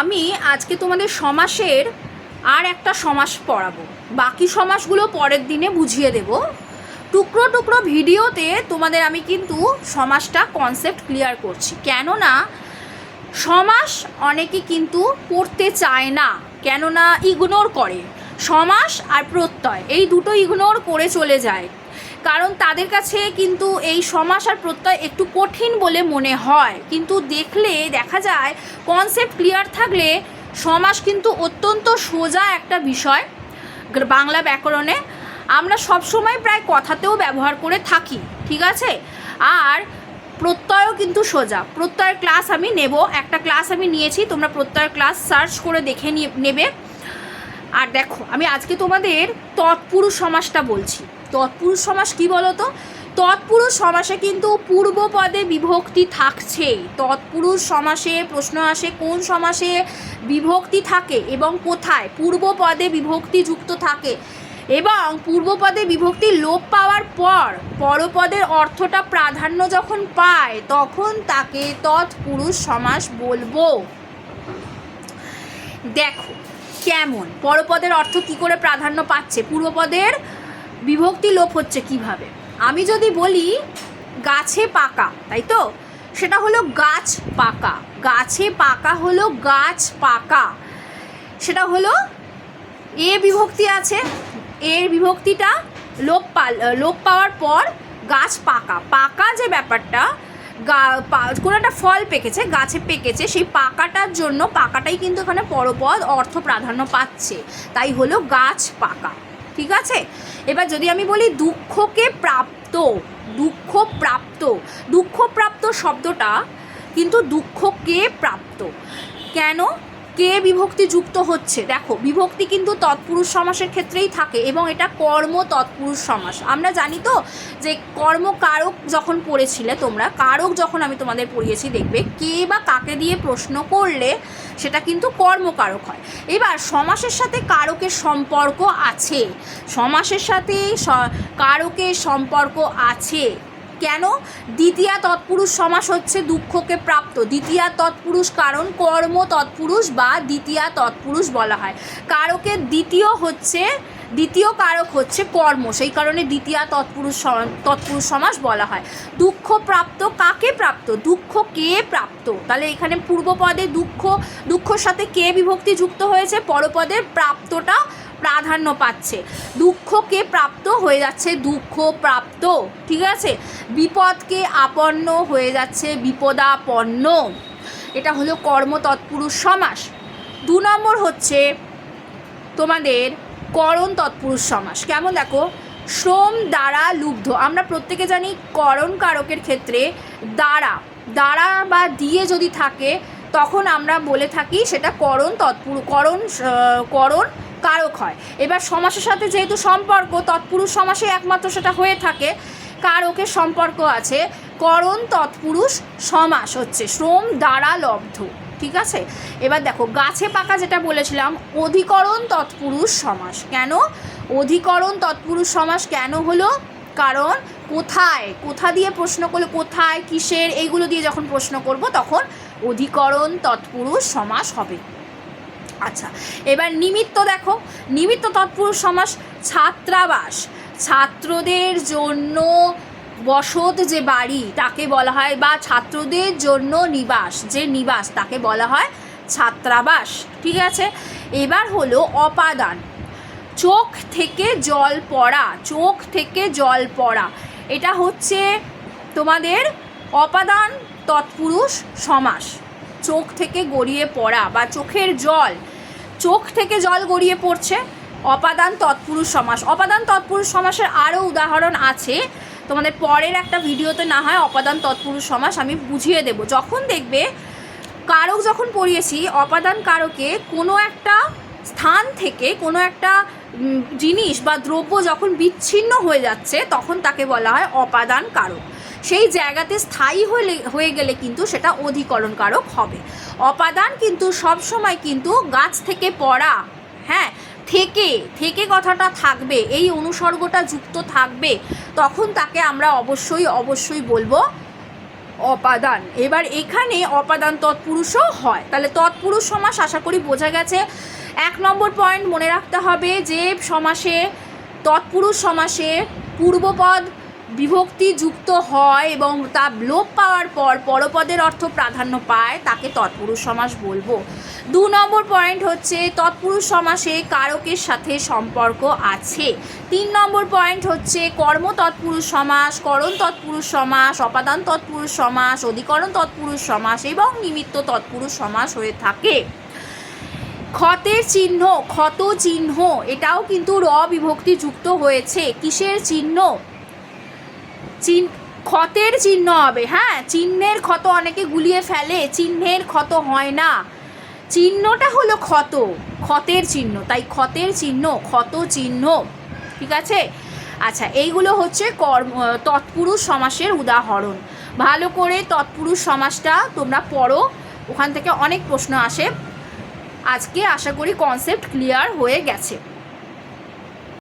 আমি আজকে তোমাদের সমাসের আর একটা সমাস পড়াবো। বাকি সমাসগুলো পরের দিনে বুঝিয়ে দেব। টুকরো টুকরো ভিডিওতে তোমাদের আমি কিন্তু সমাসটা কনসেপ্ট ক্লিয়ার করছি। কেননা সমাস অনেকে কিন্তু পড়তে চায় না, কেননা ইগনোর করে। সমাস আর প্রত্যয়, এই দুটো ইগনোর করে চলে যায়। কারণ তাদের কাছে কিন্তু এই সমাস আর প্রত্যয় একটু কঠিন বলে মনে হয়। কিন্তু দেখলে দেখা যায় কনসেপ্ট ক্লিয়ার থাকলে সমাস কিন্তু অত্যন্ত সোজা একটা বিষয় বাংলা ব্যাকরণে। আমরা সবসময় প্রায় কথাতেও ব্যবহার করে থাকি, ঠিক আছে? আর প্রত্যয়ও কিন্তু সোজা। প্রত্যয়ের ক্লাস আমি নেব। একটা ক্লাস আমি নিয়েছি, তোমরা প্রত্যয়ের ক্লাস সার্চ করে দেখে নেবে। আর দেখো, আমি আজকে তোমাদের তৎপুরুষ সমাসটা বলছি। তৎপুরুষ সমাস কি বলো তো তৎপুরুষ সমাসে কিন্তু পূর্ব পদে বিভক্তি থাকছে তৎপুরুষ সমাসে প্রশ্ন আসে, কোন সমাসে বিভক্তি থাকে এবং কোথায়? পূর্ব পদে বিভক্তি যুক্ত থাকে। এবং পূর্বপদে বিভক্তি লোপ পাওয়ার পর পরপদের অর্থটা প্রাধান্য যখন পায়, তখন তাকে তৎপুরুষ সমাস বলব। দেখো, কেমন? পরপদের অর্থ কি করে প্রাধান্য পাচ্ছে? পূর্বপদের বিভক্তি লোপ হচ্ছে কীভাবে? আমি যদি বলি গাছে পাকা, তাই তো? সেটা হলো গাছ পাকা। গাছে পাকা হলো গাছ পাকা। সেটা হলো এ বিভক্তি আছে, এর বিভক্তিটা লোপ পা লোপ পাওয়ার পর গাছ পাকা। পাকা যে ব্যাপারটা, গা কোনো একটা ফল পেকেছে, গাছে পেকেছে, সেই পাকাটার জন্য, পাকাটাই কিন্তু এখানে পরপদ অর্থ প্রাধান্য পাচ্ছে। তাই হলো গাছ পাকা। ঠিক আছে? এবার যদি আমি বলি দুঃখকে প্রাপ্ত দুঃখ প্রাপ্ত দুঃখ প্রাপ্ত শব্দটা কিন্তু দুঃখকে প্রাপ্ত। কেন? কে বিভক্তি যুক্ত হচ্ছে? দেখো, বিভক্তি কিন্তু তৎপুরুষ সমাসের ক্ষেত্রেই থাকে এবং এটা কর্ম তৎপুরুষ সমাস। আমরা জানি তো যে কর্ম কারক যখন পড়েছিলে তোমরা, কারক যখন আমি তোমাদের পড়িয়েছি, দেখবে কে বা কাকে দিয়ে প্রশ্ন করলে সেটা কিন্তু কর্মকারক হয়। এবার সমাসের সাথে কারকের সম্পর্ক আছে। সমাসের সাথে কারকের সম্পর্ক আছে। কেন? দ্বিতীয়া তৎপুরুষ সমাস হচ্ছে দুঃখকে প্রাপ্ত। দ্বিতীয়া তৎপুরুষ কারণ কর্ম তৎপুরুষ বা দ্বিতীয়া তৎপুরুষ বলা হয়। কারকের দ্বিতীয় হচ্ছে, দ্বিতীয় কারক হচ্ছে কর্ম। সেই কারণে দ্বিতীয়া তৎপুরুষ তৎপুরুষ সমাস বলা হয়। দুঃখ প্রাপ্ত কাকে প্রাপ্ত? দুঃখ কে প্রাপ্ত? তাহলে এখানে পূর্বপদে দুঃখ, দুঃখর সাথে কে বিভক্তি যুক্ত হয়েছে? পরপদের প্রাপ্তটা প্রাধান্য পাচ্ছে। দুঃখকে প্রাপ্ত হয়ে যাচ্ছে, দুঃখ প্রাপ্ত, ঠিক আছে? বিপদকে আপন্ন হয়ে যাচ্ছে, বিপদাপন্ন। এটা হলো কর্ম তৎপুরুষ সমাস। দু নম্বর হচ্ছে তোমাদের করণ তৎপুরুষ সমাস। কেমন দেখো? শ্রম দ্বারা লুব্ধ। আমরা প্রত্যেকে জানি করণ কারকের ক্ষেত্রে দ্বারা। দ্বারা বা দিয়ে যদি থাকে, তখন আমরা বলে থাকি সেটা করণ তৎপুর করণ করণ কারক হয়। এবার সমাসের সাথে যেহেতু সম্পর্ক, তৎপুরুষ সমাসে একমাত্র সেটা হয়ে থাকে। কারকের সম্পর্ক আছে। করণ, তৎপুরুষ সমাস হচ্ছে। শ্রম দ্বারা লব্ধ। ঠিক আছে? এবার দেখো, গাছে পাকা যেটা বলেছিলাম, অধিকরণ, তৎপুরুষ সমাস। কেন? অধিকরণ, তৎপুরুষ সমাস কেন হলো? কারণ কোথায়? কোথা দিয়ে প্রশ্ন করলে? কোথায়? কিসের? এইগুলো দিয়ে যখন প্রশ্ন করব, তখন অধিকরণ, তৎপুরুষ সমাস হবে। আচ্ছা এবার নিমিত্ত দেখো। নিমিত্ত তৎপুরুষ সমাস ছাত্রাবাস। ছাত্রদের জন্য বসত যে বাড়ি, তাকে বলা হয়, বা ছাত্রদের জন্য নিবাস, যে নিবাস, তাকে বলা হয় ছাত্রাবাস। ঠিক আছে? এবার হলো অপাদান। চোখ থেকে জল পড়া, চোখ থেকে জল পড়া। এটা হচ্ছে তোমাদের অপাদান তৎপুরুষ সমাস। চোখ থেকে গড়িয়ে পড়া, বা চোখের জল চোখ থেকে জল গড়িয়ে পড়ছে অপাদান তৎপুরুষ সমাস। অপাদান তৎপুরুষ সমাসের আরও উদাহরণ আছে। তোমাদের পরের একটা ভিডিওতে না হয় অপাদান তৎপুরুষ সমাস আমি বুঝিয়ে দেব। যখন দেখবে কারক যখন পড়িয়েছি, অপাদান কারকে কোনো একটা স্থান থেকে কোনো একটা জিনিস বা দ্রব্য যখন বিচ্ছিন্ন হয়ে যাচ্ছে, তখন তাকে বলা হয় অপাদান কারক। সেই জায়গাতে স্থায়ী হলে, হয়ে গেলে কিন্তু সেটা অধিকরণকারক হবে। অপাদান কিন্তু সব সময় কিন্তু গাছ থেকে পড়া হ্যাঁ থেকে থেকে কথাটা থাকবে, এই অনুসর্গটা যুক্ত থাকবে, তখন তাকে আমরা অবশ্যই অবশ্যই বলব অপাদান। এবার এখানে অপাদান তৎপুরুষও হয়। তাহলে তৎপুরুষ সমাস আশা করি বোঝা গেছে। এক নম্বর পয়েন্ট মনে রাখতে হবে যে সমাসে, তৎপুরুষ সমাসে পূর্বপদ বিভক্তি যুক্ত হয় এবং তা লোপ পাওয়ার পর পরপদের অর্থ প্রাধান্য পায়, তাকে তৎপুরুষ সমাস বলব। দু নম্বর পয়েন্ট হচ্ছে, তৎপুরুষ সমাসে কারকের সাথে সম্পর্ক আছে। তিন নম্বর পয়েন্ট হচ্ছে, কর্ম তৎপুরুষ সমাস, করণ তৎপুরুষ সমাস, অপাদান তৎপুরুষ সমাস, অধিকরণ তৎপুরুষ সমাস এবং নিমিত্ত তৎপুরুষ সমাস হয়ে থাকে। ক্ষতের চিহ্ন, ক্ষত চিহ্ন, এটাও কিন্তু র বিভক্তি যুক্ত হয়েছে। কিসের চিহ্ন? চিহ্ন, ক্ষতের চিহ্ন হবে হ্যাঁ? চিহ্নের ক্ষত অনেকে গুলিয়ে ফেলে, চিহ্নের ক্ষত হয় না। চিহ্নটা হলো ক্ষত, ক্ষতের চিহ্ন, তাই ক্ষতের চিহ্ন, ক্ষত চিহ্ন, ঠিক আছে? আচ্ছা এইগুলো হচ্ছে কর্ম তৎপুরুষ সমাসের উদাহরণ। ভালো করে তৎপুরুষ সমাসটা তোমরা পড়ো, ওখান থেকে অনেক প্রশ্ন আসে। আজকে আশা করি কনসেপ্ট ক্লিয়ার হয়ে গেছে।